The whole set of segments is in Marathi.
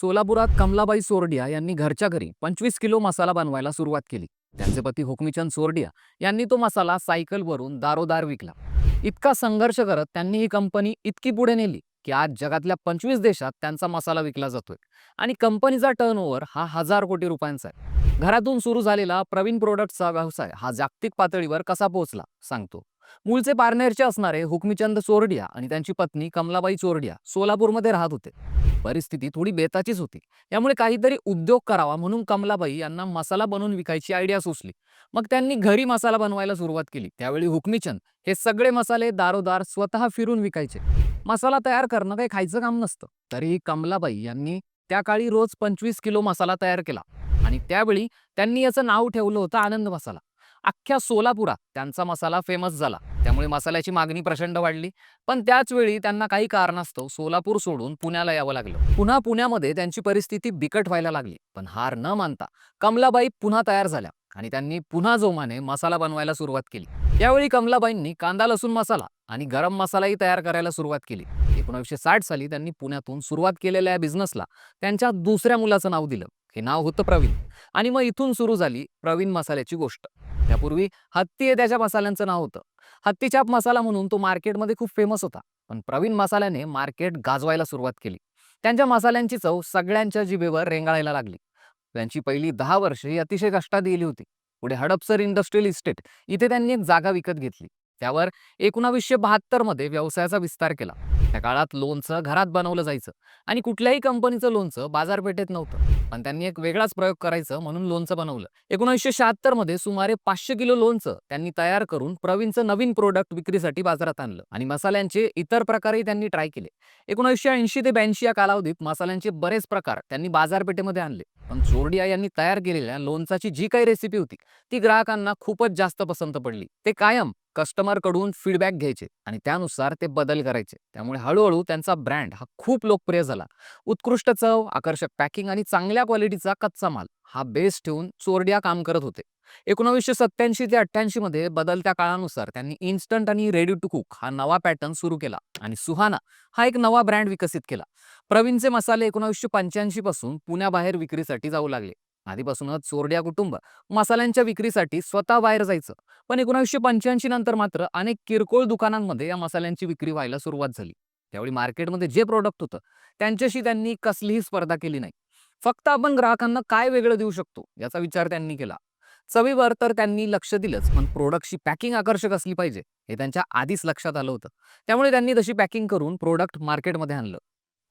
सोलापुरात कमलाबाई सोरडिया यांनी घरच्या घरी पंचवीस किलो मसाला बनवायला सुरुवात केली. त्यांचे पती हुकमीचंद सोरडिया यांनी तो मसाला सायकलवरून दारोदार विकला. इतका संघर्ष करत त्यांनी ही कंपनी इतकी पुढे नेली की आज जगातल्या पंचवीस देशात त्यांचा मसाला विकला जातोय. आणि कंपनीचा टर्नओव्हर हा हजार कोटी रुपयांचा आहे. घरातून सुरू झालेला प्रवीण प्रोडक्टचा व्यवसाय हा जागतिक पातळीवर कसा पोहोचला सांगतो. मूळचे पारनेरचे असणारे हुकमीचंद चोरडिया आणि त्यांची पत्नी कमलाबाई चोरडिया सोलापूरमध्ये राहत होते. परिस्थिती थोडी बेताचीच होती. यामुळे काहीतरी उद्योग करावा म्हणून कमलाबाई यांना मसाला बनवून विकायची आयडिया सुचली. मग त्यांनी घरी मसाला बनवायला सुरुवात केली. त्यावेळी हुकमीचंद हे सगळे मसाले दारोदार स्वतः फिरून विकायचे. मसाला तयार करणं काही खायचं काम नसतं. तरीही कमलाबाई यांनी त्या काळी रोज पंचवीस किलो मसाला तयार केला. आणि त्यावेळी त्यांनी याचं नाव ठेवलं होतं आनंद मसाला. अख्ख्या सोलापुरात त्यांचा मसाला फेमस झाला. त्यामुळे मसाल्याची मागणी प्रचंड वाढली. पण त्याच वेळी त्यांना काही कारणास्तव सोलापूर सोडून पुण्याला यावं लागलं. पुन्हा पुण्यामध्ये त्यांची परिस्थिती बिकट व्हायला लागली. पण हार न मानता कमलाबाई पुन्हा तयार झाल्या आणि त्यांनी पुन्हा जोमाने मसाला बनवायला सुरुवात केली. यावेळी कमलाबाईंनी कांदा लसूण मसाला आणि गरम मसालाही तयार करायला सुरुवात केली. एकोणीसशे साठ साली त्यांनी पुण्यातून सुरुवात केलेल्या या बिझनेसला त्यांच्या दुसऱ्या मुलाचं नाव दिलं. हे नाव होतं प्रवीण. आणि मग इथून सुरू झाली प्रवीण मसाल्याची गोष्ट. त्यापूर्वी हत्ती हे त्याच्या मसाल्यांचं नाव होतं. हत्तीचाप मसाला म्हणून तो मार्केटमध्ये खूप फेमस होता. पण प्रवीण मसाल्याने मार्केट गाजवायला सुरुवात केली. त्यांच्या मसाल्यांची चव सगळ्यांच्या जिभेवर रेंगाळायला लागली. त्यांची पहिली दहा वर्षे ही अतिशय कष्टात गेली होती. पुढे हडपसर इंडस्ट्रियल इस्टेट इथे त्यांनी एक जागा विकत घेतली. त्यावर एकोणावीसशे बहात्तरमध्ये व्यवसायाचा विस्तार केला. त्या काळात लोणचं घरात बनवलं जायचं आणि कुठल्याही कंपनीचं लोणचं बाजारपेठेत नव्हतं. पण त्यांनी एक वेगळाच प्रयोग करायचं म्हणून लोणचं बनवलं. एकोणीसशे शहात्तरमध्ये सुमारे पाचशे किलो लोणचं त्यांनी तयार करून प्रवीणचं नवीन प्रोडक्ट विक्रीसाठी बाजारात आणलं आणि मसाल्यांचे इतर प्रकारही त्यांनी ट्राय केले. एकोणीसशे ऐंशी ते ब्याऐंशी या कालावधीत मसाल्यांचे बरेच प्रकार त्यांनी बाजारपेठेमध्ये आणले. पण चोरडिया यांनी तयार केलेल्या लोणचाची जी काही रेसिपी होती ती ग्राहकांना खूपच जास्त पसंत पडली. ते कायम कस्टमरकडून फीडबॅक घ्यायचे आणि त्यानुसार ते बदल करायचे. त्यामुळे हळूहळू त्यांचा ब्रँड हा खूप लोकप्रिय झाला. उत्कृष्ट चव आकर्षक पॅकिंग आणि चांगल्या क्वालिटीचा कच्चा माल हा बेस ठेवून चोरडिया काम करत होते. एकोणावीसशे सत्याऐंशी ते अठ्ठ्याऐंशी मध्ये बदलत्या काळानुसार त्यांनी इन्स्टंट आणि रेडी टू कुक हा नवा पॅटर्न सुरू केला आणि सुहाना हा एक नवा ब्रँड विकसित केला. प्रवीणचे मसाले एकोणावीसशे पंच्याऐंशी पासून पुण्याबाहेर विक्रीसाठी जाऊ लागले. आधीपासूनच चोरड्या कुटुंब मसाल्यांच्या विक्रीसाठी स्वतः बाहेर जायचं. पण एकोणीसशे पंच्याऐंशी नंतर मात्र अनेक किरकोळ दुकानांमध्ये या मसाल्यांची विक्री व्हायला सुरुवात झाली. त्यावेळी मार्केटमध्ये जे प्रोडक्ट होतं त्यांच्याशी त्यांनी कसलीही स्पर्धा केली नाही. फक्त आपण ग्राहकांना काय वेगळं देऊ शकतो याचा विचार त्यांनी केला. चवीवर तर त्यांनी लक्ष दिलंच पण प्रोडक्टची पॅकिंग आकर्षक असली पाहिजे हे त्यांच्या आधीच लक्षात आलं होतं. त्यामुळे त्यांनी तशी पॅकिंग करून प्रोडक्ट मार्केटमध्ये आणलं.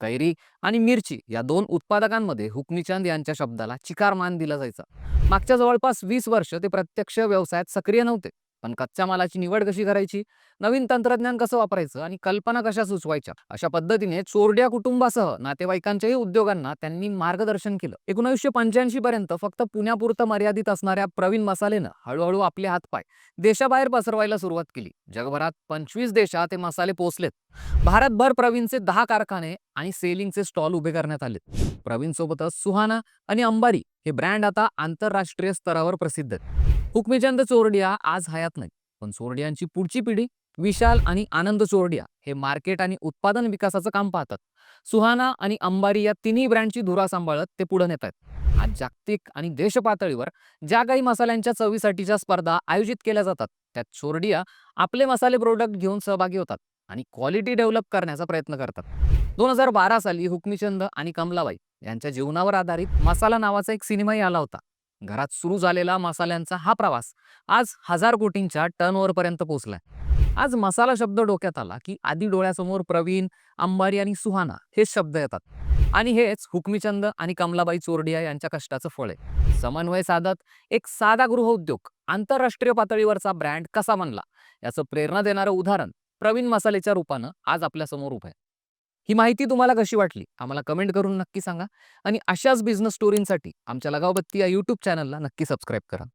कैरी आणि मिरची या दोन उत्पादकांमध्ये हुकमीचंद यांच्या शब्दाला चिकार मान दिला जायचा. मागच्या जवळपास वीस वर्ष ते प्रत्यक्ष व्यवसायात सक्रिय नव्हते. पण कच्च्या मालाची निवड कशी करायची? नवीन तंत्रज्ञान कसं वापरायचं? आणि कल्पना कशा सुचवायच्या? अशा पद्धतीने चोरड्या कुटुंबासह नातेवाईकांच्याही उद्योगांना त्यांनी मार्गदर्शन केलं. एकोणीसशे पंच्याऐंशी पर्यंत फक्त पुण्यापुरतं मर्यादित असणाऱ्या प्रवीण मसालेनं हळूहळू आपले हातपाय देशाबाहेर पसरवायला सुरुवात केली. जगभरात पंचवीस देशात हे मसाले पोहोचलेत भारतभर प्रवीणचे दहा कारखाने आणि सेलिंगचे स्टॉल उभे करण्यात आले प्रवीण सोबतच सुहाना आणि अंबारी हे ब्रँड आता आंतरराष्ट्रीय स्तरावर प्रसिद्ध आहेत. हुकमीचंद चोरडिया आज हयात नाही पण चोरडियांची पुढची पिढी विशाल आणि आनंद चोरडिया हे मार्केट आणि उत्पादन विकासाचं काम पाहतात. सुहाना आणि अंबारी या तिन्ही ब्रँडची धुरा सांभाळत ते पुढे नेत आहेत. आज जागतिक आणि देश पातळीवर ज्या काही मसाल्यांच्या चवीसाठीच्या स्पर्धा आयोजित केल्या जातात. त्यात चोरडिया आपले मसाले प्रोडक्ट घेऊन सहभागी होतात आणि क्वालिटी डेव्हलप करण्याचा प्रयत्न करतात. दोन हजार बारा साली हुकमीचंद आणि कमलाबाई यांच्या जीवनावर आधारित मसाला नावाचा एक सिनेमाही आला होता. घरात सुरू झालेला मसाल्यांचा हा प्रवास आज हजार कोटींच्या टर्नओव्हर पर्यंत पोहोचलाय. आज मसाला शब्द डोक्यात आला की आधी डोळ्यासमोर प्रवीण अंबारी आणि सुहाना हे शब्द येतात. आणि हेच हुकमीचंद आणि कमलाबाई चोरडिया यांच्या कष्टाचं फळ आहे. समन्वय साधत एक साधा गृहउद्योग आंतरराष्ट्रीय पातळीवरचा ब्रँड कसा बनला याचं प्रेरणा देणारं उदाहरण प्रवीण मसालेच्या रूपानं आज आपल्यासमोर उभं आहे. ही माहिती तुम्हाला कशी वाटली? आम्हाला कमेंट करून नक्की सांगा. आणि अशाच बिझनेस स्टोरींसाठी आमच्या लगावबत्ती या यूट्यूब चॅनलला नक्की सबस्क्राईब करा.